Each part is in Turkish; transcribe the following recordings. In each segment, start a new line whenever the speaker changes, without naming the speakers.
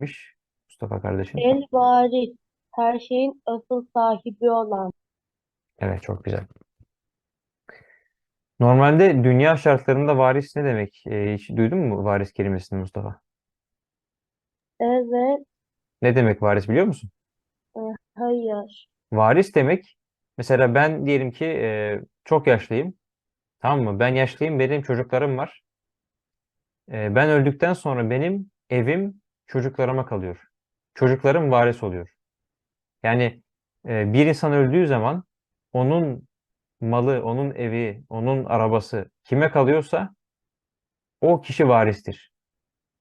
demiş Mustafa kardeşim?
El varis, her şeyin asıl sahibi olan.
Evet çok güzel. Normalde dünya şartlarında varis ne demek? Ee, hiç duydun mu varis kelimesini Mustafa?
Evet,
Ne demek varis biliyor musun?
hayır.
Varis demek mesela ben diyelim ki e, çok yaşlıyım. Tamam mı? Ben yaşlıyım, benim çocuklarım var. E, ben öldükten sonra benim evim çocuklarıma kalıyor. Çocuklarım varis oluyor. Yani e, bir insan öldüğü zaman onun malı, onun evi, onun arabası kime kalıyorsa o kişi varistir.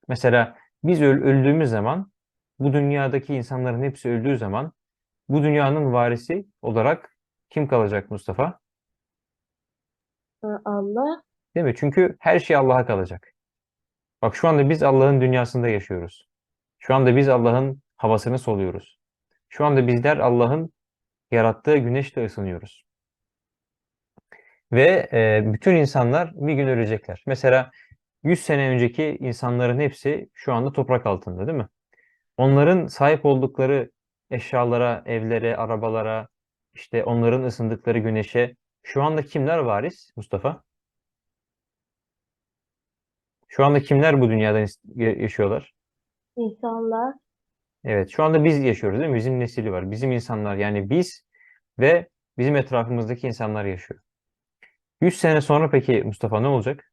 Mesela biz öl- öldüğümüz zaman bu dünyadaki insanların hepsi öldüğü zaman bu dünyanın varisi olarak kim kalacak Mustafa?
Allah,
Değil mi? Çünkü her şey Allah'a kalacak. Bak şu anda biz Allah'ın dünyasında yaşıyoruz. Şu anda biz Allah'ın havasını soluyoruz. Şu anda bizler Allah'ın yarattığı güneşle ısınıyoruz. Ve e, bütün insanlar bir gün ölecekler. Mesela 100 sene önceki insanların hepsi şu anda toprak altında değil mi? Onların sahip oldukları eşyalara, evlere, arabalara, işte onların ısındıkları güneşe şu anda kimler varis Mustafa? Şu anda kimler bu dünyada yaşıyorlar?
İnsanlar,
Evet, şu anda biz yaşıyoruz değil mi? Bizim nesili var. Bizim insanlar yani biz ve bizim etrafımızdaki insanlar yaşıyor. 100 sene sonra peki Mustafa ne olacak?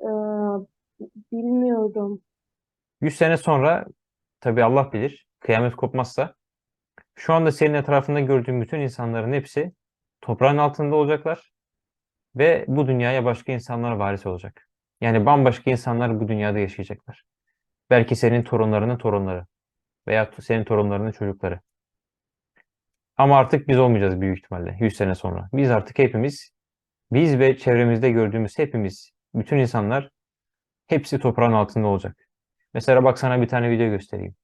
e, bilmiyorum.
100 sene sonra tabii Allah bilir. Kıyamet kopmazsa şu anda senin etrafında gördüğün bütün insanların hepsi toprağın altında olacaklar ve bu dünyaya başka insanlar varis olacak. Yani bambaşka insanlar bu dünyada yaşayacaklar. Belki senin torunlarının torunları veya senin torunlarının çocukları. Ama artık biz olmayacağız büyük ihtimalle 100 sene sonra. Biz artık hepimiz, biz ve çevremizde gördüğümüz hepimiz, bütün insanlar hepsi toprağın altında olacak. Mesela bak sana bir tane video göstereyim.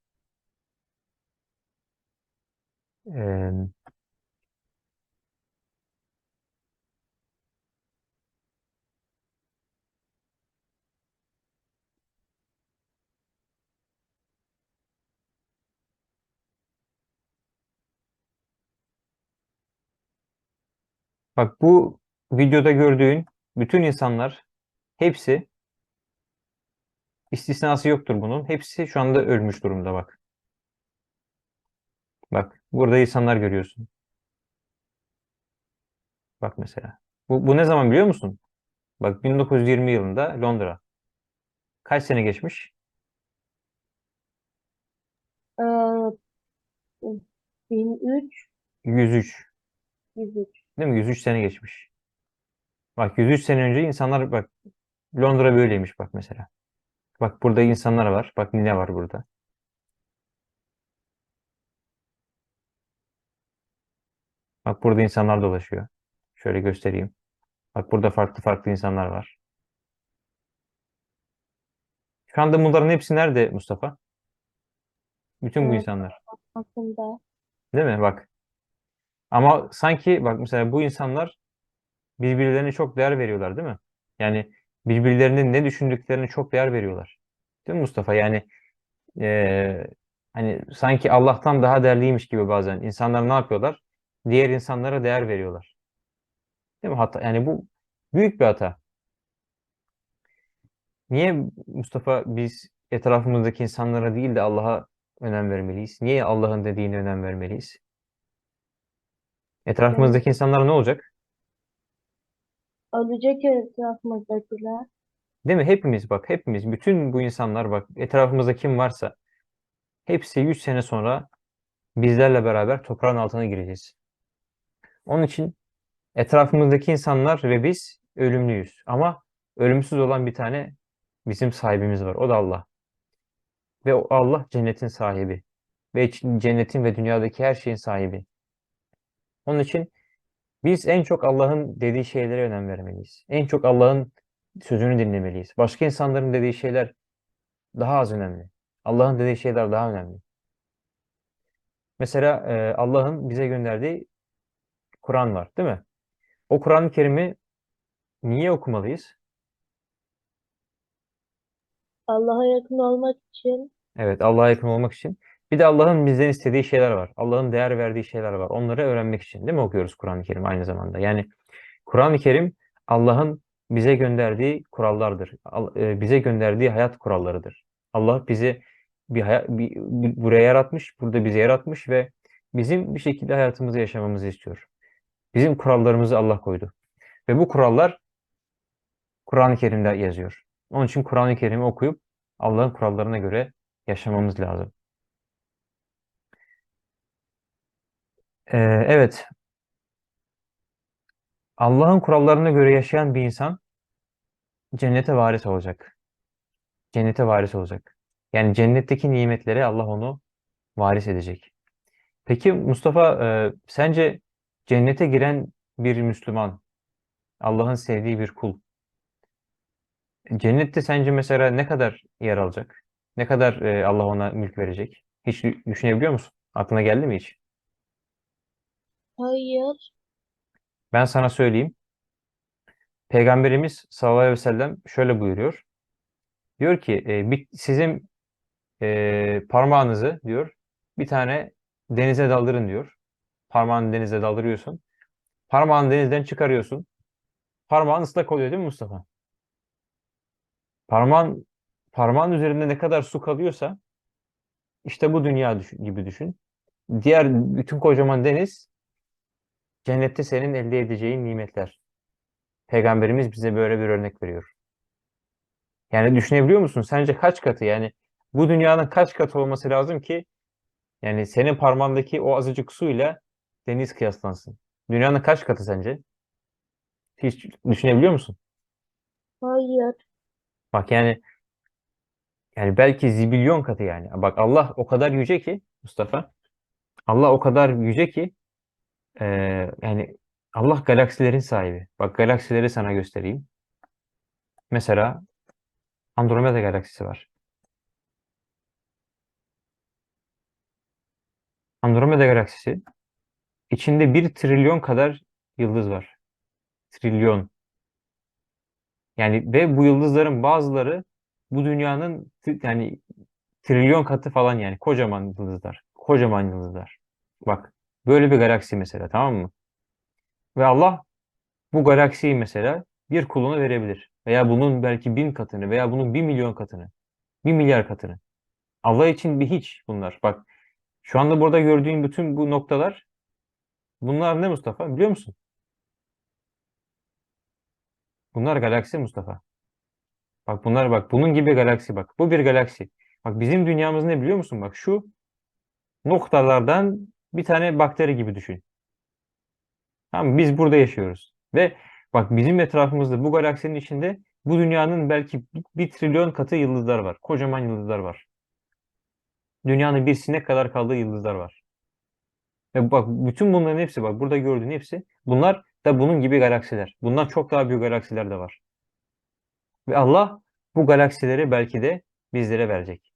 Ee, bak bu videoda gördüğün bütün insanlar hepsi istisnası yoktur bunun. Hepsi şu anda ölmüş durumda bak. Bak burada insanlar görüyorsun. Bak mesela. Bu, bu ne zaman biliyor musun? Bak 1920 yılında Londra. Kaç sene geçmiş?
E, 1003,
103.
103.
Değil mi? 103 sene geçmiş. Bak 103 sene önce insanlar bak Londra böyleymiş bak mesela. Bak burada insanlar var. Bak ne var burada. Bak burada insanlar dolaşıyor. Şöyle göstereyim. Bak burada farklı farklı insanlar var. Şu anda bunların hepsi nerede Mustafa? Bütün bu insanlar.
Aslında,
Değil mi? Bak. Ama sanki bak mesela bu insanlar birbirlerine çok değer veriyorlar değil mi? Yani birbirlerinin ne düşündüklerine çok değer veriyorlar. Değil mi Mustafa? Yani eee, hani sanki Allah'tan daha değerliymiş gibi bazen. İnsanlar ne yapıyorlar? Diğer insanlara değer veriyorlar. Değil mi? Hatta yani bu büyük bir hata. Niye Mustafa biz etrafımızdaki insanlara değil de Allah'a önem vermeliyiz? Niye Allah'ın dediğine önem vermeliyiz? Etrafımızdaki insanlar ne olacak?
ölecek etrafımızdakiler.
Değil mi? Hepimiz bak, hepimiz, bütün bu insanlar bak, etrafımızda kim varsa hepsi 100 sene sonra bizlerle beraber toprağın altına gireceğiz. Onun için etrafımızdaki insanlar ve biz ölümlüyüz. Ama ölümsüz olan bir tane bizim sahibimiz var. O da Allah. Ve o Allah cennetin sahibi. Ve cennetin ve dünyadaki her şeyin sahibi. Onun için biz en çok Allah'ın dediği şeylere önem vermeliyiz. En çok Allah'ın sözünü dinlemeliyiz. Başka insanların dediği şeyler daha az önemli. Allah'ın dediği şeyler daha önemli. Mesela e, Allah'ın bize gönderdiği Kur'an var, değil mi? O Kur'an-ı Kerim'i niye okumalıyız?
Allah'a yakın olmak için
Evet, Allah'a yakın olmak için. Bir de Allah'ın bizden istediği şeyler var. Allah'ın değer verdiği şeyler var. Onları öğrenmek için değil mi okuyoruz Kur'an-ı Kerim aynı zamanda? Yani Kur'an-ı Kerim Allah'ın bize gönderdiği kurallardır. Al- e, Bize gönderdiği hayat kurallarıdır. Allah bizi bir, haya- bir- bir- buraya yaratmış, burada bizi yaratmış ve bizim bir şekilde hayatımızı yaşamamızı istiyor. Bizim kurallarımızı Allah koydu. Ve bu kurallar Kur'an-ı Kerim'de yazıyor. Onun için Kur'an-ı Kerim'i okuyup Allah'ın kurallarına göre yaşamamız lazım. Ee, evet, Allah'ın kurallarına göre yaşayan bir insan cennete varis olacak. Cennete varis olacak. Yani cennetteki nimetleri Allah onu varis edecek. Peki Mustafa, e, sence cennete giren bir Müslüman, Allah'ın sevdiği bir kul, cennette sence mesela ne kadar yer alacak? Ne kadar e, Allah ona mülk verecek? Hiç dü- düşünebiliyor musun? Aklına geldi mi hiç?
Hayır
Ben sana söyleyeyim. Peygamberimiz sallallahu aleyhi ve sellem şöyle buyuruyor. Diyor ki e, sizin e, parmağınızı diyor bir tane denize daldırın diyor. Parmağını denize daldırıyorsun. Parmağını denizden çıkarıyorsun. Parmağın ıslak oluyor değil mi Mustafa? Parmağın parmağın üzerinde ne kadar su kalıyorsa işte bu dünya gibi düşün. Diğer bütün kocaman deniz cennette senin elde edeceğin nimetler. Peygamberimiz bize böyle bir örnek veriyor. Yani düşünebiliyor musun? Sence kaç katı yani bu dünyanın kaç katı olması lazım ki yani senin parmağındaki o azıcık suyla deniz kıyaslansın? Dünyanın kaç katı sence? Hiç düşünebiliyor musun?
hayır
Bak yani yani belki zibilyon katı yani. Bak Allah o kadar yüce ki Mustafa. Allah o kadar yüce ki eee, yani Allah galaksilerin sahibi. Bak galaksileri sana göstereyim. Mesela Andromeda galaksisi var. Andromeda galaksisi içinde bir trilyon kadar yıldız var. Trilyon. Yani ve bu yıldızların bazıları bu dünyanın yani trilyon katı falan yani kocaman yıldızlar. Kocaman yıldızlar. Bak böyle bir galaksi mesela tamam mı? Ve Allah bu galaksiyi mesela bir kuluna verebilir. Veya bunun belki bin katını veya bunun bir milyon katını. Bir milyar katını. Allah için bir hiç bunlar. Bak şu anda burada gördüğün bütün bu noktalar bunlar ne Mustafa biliyor musun? Bunlar galaksi Mustafa. Bak bunlar bak bunun gibi galaksi bak. Bu bir galaksi. Bak bizim dünyamız ne biliyor musun? Bak şu noktalardan bir tane bakteri gibi düşün. Tamam? Biz burada yaşıyoruz. Ve bak bizim etrafımızda bu galaksinin içinde bu dünyanın belki bir, trilyon katı yıldızlar var. Kocaman yıldızlar var. Dünyanın bir sinek kadar kaldığı yıldızlar var. Ve bak bütün bunların hepsi bak burada gördüğün hepsi bunlar da bunun gibi galaksiler. Bundan çok daha büyük galaksiler de var. Ve Allah bu galaksileri belki de bizlere verecek.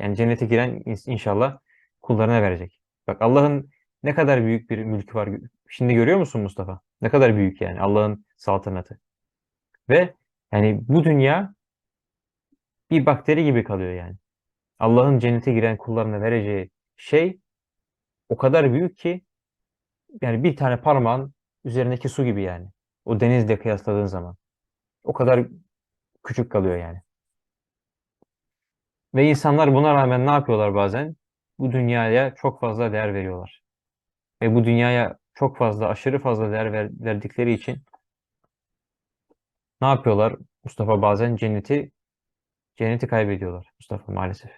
Yani cennete giren inşallah kullarına verecek. Bak Allah'ın ne kadar büyük bir mülkü var. Şimdi görüyor musun Mustafa? Ne kadar büyük yani Allah'ın saltanatı. Ve yani bu dünya bir bakteri gibi kalıyor yani. Allah'ın cennete giren kullarına vereceği şey o kadar büyük ki yani bir tane parmağın üzerindeki su gibi yani. O denizle kıyasladığın zaman. O kadar küçük kalıyor yani. Ve insanlar buna rağmen ne yapıyorlar bazen? Bu dünyaya çok fazla değer veriyorlar. Ve bu dünyaya çok fazla, aşırı fazla değer ver- verdikleri için ne yapıyorlar? Mustafa bazen cenneti cenneti kaybediyorlar Mustafa maalesef.